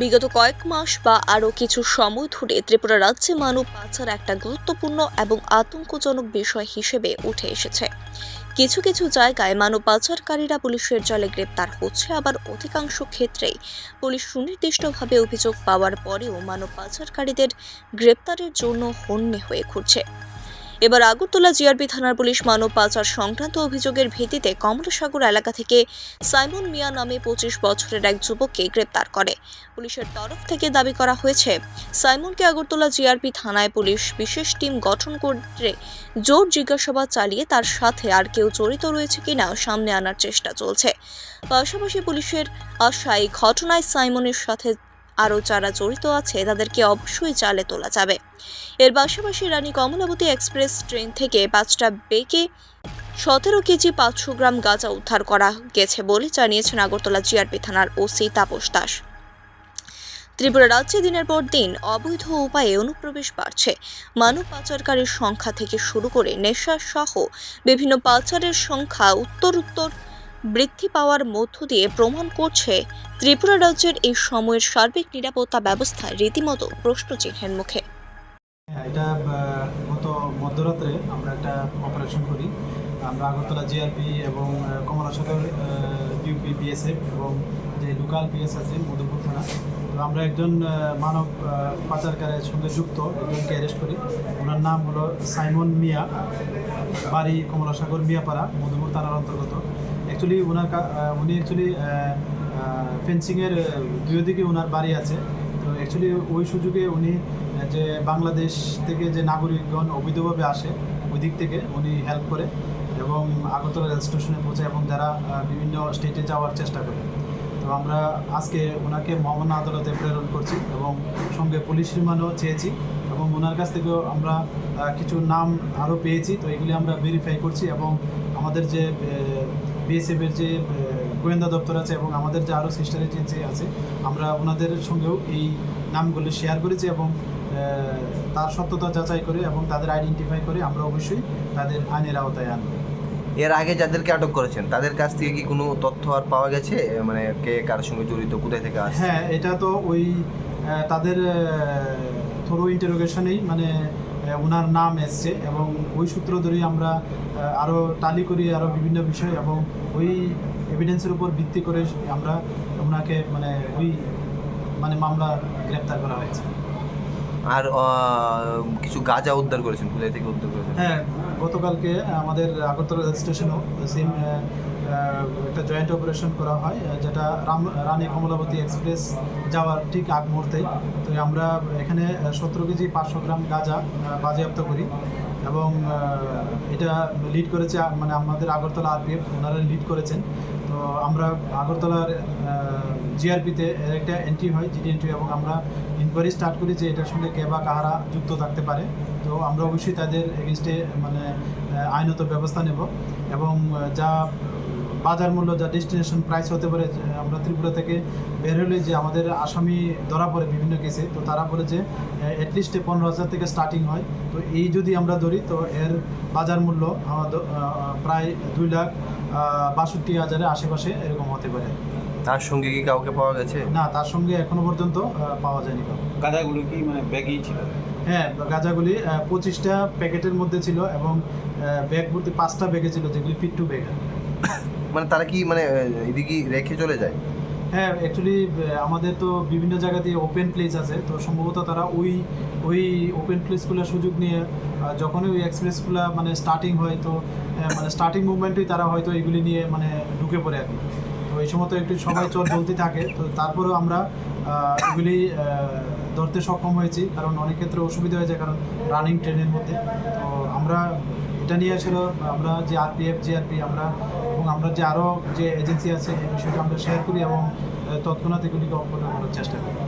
বিগত কয়েক মাস বা আরও কিছু সময় ধরে ত্রিপুরা রাজ্যে মানব পাচার একটা গুরুত্বপূর্ণ এবং আতঙ্কজনক বিষয় হিসেবে উঠে এসেছে। কিছু কিছু জায়গায় মানব পাচারকারীরা পুলিশের জালে গ্রেপ্তার হচ্ছে, আবার অধিকাংশ ক্ষেত্রেই পুলিশ সুনির্দিষ্টভাবে অভিযোগ পাওয়ার পরেও মানব পাচারকারীদের গ্রেপ্তারের জন্য হন্যে হয়ে ঘুরছে। এবার আগরতলা জিআরপি থানার পুলিশ মানব পাচার সংক্রান্ত অভিযোগের ভিত্তিতে কমলাসাগর এলাকা থেকে সাইমন মিয়া নামে পঁচিশ বছরের এক যুবককে গ্রেপ্তার করে। পুলিশের তরফ থেকে দাবি করা হয়েছে, সাইমনকে আগরতলা জিআরপি থানায় পুলিশ বিশেষ টিম গঠন করে জোর জিজ্ঞাসাবাদ চালিয়ে তার সাথে আর কেউ জড়িত রয়েছে কিনা সামনে আনার চেষ্টা চলছে। পাশাপাশি পুলিশের আশায় ঘটনায় সাইমনের সাথে আরও যারা জড়িত আছে, তাদেরকে অবশ্যই জালে তোলা যাবে। এর পাশাপাশি রানী কমলাবতী এক্সপ্রেস ট্রেন থেকে পাঁচটা বেকে সতেরো কেজি পাঁচশো গ্রাম গাঁজা উদ্ধার করা গেছে বলে জানিয়েছেন আগরতলা জিআরপি থানার ওসি তাপস দাস। ত্রিপুরা রাজ্যে দিনের পর দিন অবৈধ উপায়ে অনুপ্রবেশ বাড়ছে। মানব পাচারকারীর সংখ্যা থেকে শুরু করে নেশা সহ বিভিন্ন পাচারের সংখ্যা উত্তর উত্তর বৃদ্ধি পাওয়ার মধ্য দিয়ে প্রমাণ করছে ত্রিপুরা রাজ্যের এই সময়ের সার্বিক নিরাপত্তা ব্যবস্থা রীতিমতো প্রশ্নচিহ্নের মুখে। হ্যাঁ, এটা গত মধ্যরাত্রে আমরা একটা অপারেশন করি। আমরা আগরতলা জিআরপি এবং আহ, কমলাসাগর ইউপি বিএসএফ এবং যে লোকাল পিএস আছে মধুপুর থানা। তো আমরা একজন মানব পাচারকারের সঙ্গে যুক্ত একজনকে অ্যারেস্ট করি। ওনার নাম হলো সাইমন মিয়া বাড়ি কমলাসাগর মিয়াপাড়া মধুপুর থানার অন্তর্গত। অ্যাকচুয়ালি ওনার উনি অ্যাকচুয়ালি ফেন্সিংয়ের দুই দিকে ওনার বাড়ি আছে। তো অ্যাকচুয়ালি ওই সুযোগে উনি যে বাংলাদেশ থেকে যে নাগরিকগণ অবৈধভাবে আসে, ওই দিক থেকে উনি হেল্প করে এবং আগরতলা রেল স্টেশনে পৌঁছে এবং যারা বিভিন্ন স্টেটে যাওয়ার চেষ্টা করে। তো আমরা আজকে ওনাকে মহামান্য আদালতে প্রেরণ করছি এবং সঙ্গে পুলিশ রিমান্ডও চেয়েছি এবং ওনার কাছ থেকেও আমরা কিছু নাম আরও পেয়েছি। তো এগুলি আমরা ভেরিফাই করছি এবং আমাদের যে বিএসএফের যে গোয়েন্দা দপ্তর আছে এবং আমাদের যে আরও সিস্টার এজেন্সি আছে, আমরা ওনাদের সঙ্গেও এই নামগুলি শেয়ার করেছি এবং তার সত্যতা যাচাই করে এবং তাদের আইডেন্টিফাই করে আমরা অবশ্যই তাদের আইনের আওতায় আনব। এর আগে যাদেরকে আটক করেছেন তাদের কাছ থেকে কি কোনো তথ্য আর পাওয়া গেছে? মানে কে কার সঙ্গে জড়িত কোথায় থেকে আসছে? হ্যাঁ এটা তো ওই তাদের থ্রো ইন্টারোগেশনেই মানে ওনার নাম এসছে এবং ওই সূত্র ধরেই আমরা আরও টালি করি আরও বিভিন্ন বিষয় এবং ওই এভিডেন্সের উপর ভিত্তি করে আমরা ওনাকে মানে ওই মানে মামলা গ্রেপ্তার করা হয়েছে। আর কিছু গাঁজা উদ্ধার করেছেন কোথায় থেকে উদ্ধার করেছেন? হ্যাঁ গতকালকে আমাদের আগরতলা রেল স্টেশনেও সেম একটা জয়েন্ট অপারেশন করা হয় যেটা রাম, রানী কমলাবতী এক্সপ্রেস যাওয়ার ঠিক আগ মুহূর্তে তো আমরা এখানে সতেরো কেজি পাঁচশো গ্রাম গাঁজা বাজেয়াপ্ত করি। এবং এটা লিড করেছে মানে আমাদের আগরতলা আরপিএফ ওনারা লিড করেছেন। তো আমরা আগরতলার জিআরপিতে একটা এন্ট্রি হয় জিডি এন্ট্রি এবং আমরা ইনকোয়ারি স্টার্ট করি যে এটার সঙ্গে কে বা কাহারা যুক্ত থাকতে পারে। তো আমরা অবশ্যই তাদের এগেনস্টে মানে আইনত ব্যবস্থা নেব। এবং যা বাজার মূল্য যা ডেস্টিনেশন প্রাইস হতে পারে আমরা ত্রিপুরা থেকে বের হলে যে আমাদের আসামি ধরা পড়ে বিভিন্ন কেসে তো তারা বলে যে অ্যাটলিস্টে পনেরো হাজার থেকে স্টার্টিং হয়। তো এই যদি আমরা ধরি তো এর বাজার মূল্য আমাদের প্রায় দুই লাখ বাষট্টি হাজারের আশেপাশে এরকম হতে পারে। তার সঙ্গে কি কাউকে পাওয়া গেছে? না তার সঙ্গে এখনও পর্যন্ত পাওয়া যায়নি। গাঁজাগুলো কি মানে ব্যাগেই ছিল? হ্যাঁ গাঁজাগুলি পঁচিশটা প্যাকেটের মধ্যে ছিল এবং ব্যাগ ভর্তি পাঁচটা ব্যাগে ছিল যেগুলি পিট টু ব্যাগ মানে তারা কি মানে এদিকে রেখে চলে যায়? হ্যাঁ অ্যাকচুয়ালি আমাদের তো বিভিন্ন জায়গা দিয়ে ওপেন প্লেস আছে। তো সম্ভবত তারা ওই ওই ওপেন প্লেসগুলোর সুযোগ নিয়ে যখনই ওই এক্সপ্রেসগুলো মানে স্টার্টিং হয়, তো মানে স্টার্টিং মুভমেন্টেই তারা হয়তো এগুলি নিয়ে মানে ঢুকে পড়ে আর কি। তো এই সময় তো একটু সবাই চোর চলতে থাকে। তো তারপরেও আমরা এগুলি ধরতে সক্ষম হয়েছি। কারণ অনেক ক্ষেত্রে অসুবিধা হয়েছে কারণ রানিং ট্রেনের মধ্যে। তো আমরা এটা নিয়ে আসলে আমরা যে আরপিএফ, জিআরপি, আমরা, এবং আমরা যে আরও যে এজেন্সি আছে, এই বিষয়টা আমরা শেয়ার করি এবং তৎক্ষণাৎ এগুলিকে অপরাধ করার চেষ্টা করি।